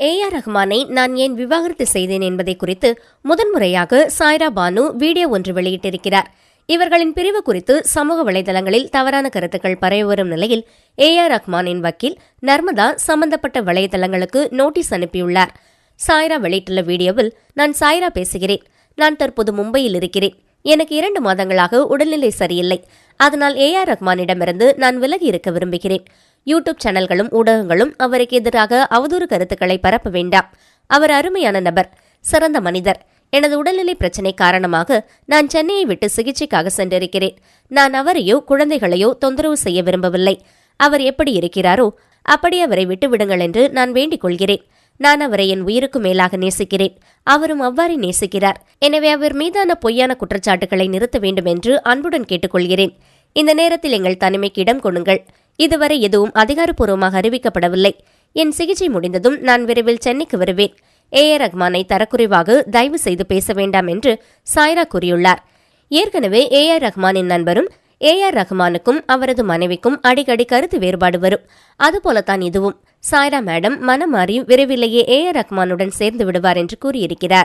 A R ரஹ்மானை நான் ஏன் விவாகரத்து செய்தேன் என்பதை குறித்து முதன்முறையாக சாய்ரா பானு வீடியோ ஒன்று வெளியிட்டிருக்கிறார். இவர்களின் பிரிவு குறித்து சமூக வலைதளங்களில் தவறான கருத்துக்கள் பரவி வரும் நிலையில் ஏ ஆர் ரஹ்மானின் வக்கீல் நர்மதா சம்பந்தப்பட்ட வலைதளங்களுக்கு நோட்டீஸ் அனுப்பியுள்ளார். சாய்ரா வெளியிட்டுள்ள வீடியோவில் நான் சாய்ரா பேசுகிறேன். நான் தற்போது மும்பையில் இருக்கிறேன். எனக்கு இரண்டு மாதங்களாக உடல்நிலை சரியில்லை. அதனால் ஏ ஆர் ரஹ்மானிடமிருந்து நான் விலகி இருக்க விரும்புகிறேன். யூடியூப் சேனல்களும் ஊடகங்களும் அவருக்கு எதிராக அவதூறு கருத்துக்களை பரப்ப வேண்டாம். அவர் அருமையான நபர் சிறந்த மனிதர். எனது உடல்நிலை பிரச்சினை காரணமாக நான் சென்னையை விட்டு சிகிச்சைக்காக சென்றிருக்கிறேன். நான் அவரையோ குழந்தைகளையோ தொந்தரவு செய்ய விரும்பவில்லை. அவர் எப்படி இருக்கிறாரோ அப்படி அவரை விட்டுவிடுங்கள் என்று நான் வேண்டிக் கொள்கிறேன். நான் அவரை என் உயிருக்கு மேலாக நேசிக்கிறேன். அவரும் அவ்வாறே நேசிக்கிறார். எனவே அவர் மீதான பொய்யான குற்றச்சாட்டுகளை நிறுத்த வேண்டும் என்று அன்புடன் கேட்டுக்கொள்கிறேன். இந்த நேரத்தில் எங்கள் தனிமைக்கு இடம் கொடுங்கள். இதுவரை எதுவும் அதிகாரப்பூர்வமாக அறிவிக்கப்படவில்லை. என் சிகிச்சை முடிந்ததும் நான் விரைவில் சென்னைக்கு வருவேன். ஏ. ஆர் ரஹ்மானை தரக்குறைவாக தயவு செய்து பேச வேண்டாம் என்று சாய்ரா கூறியுள்ளார். ஏற்கனவே ஏ. ஆர் ரஹ்மானின் நண்பரும் ஏ. ஆர் ரஹ்மானுக்கும் அவரது மனைவிக்கும் அடிக்கடி கருத்து வேறுபாடு வரும். அதுபோலத்தான் இதுவும். சாய்ரா மேடம் மனம் மாறி விரைவிலேயே ஏ. ஆர் ரஹ்மானுடன் சேர்ந்து விடுவார் என்று கூறியிருக்கிறார்.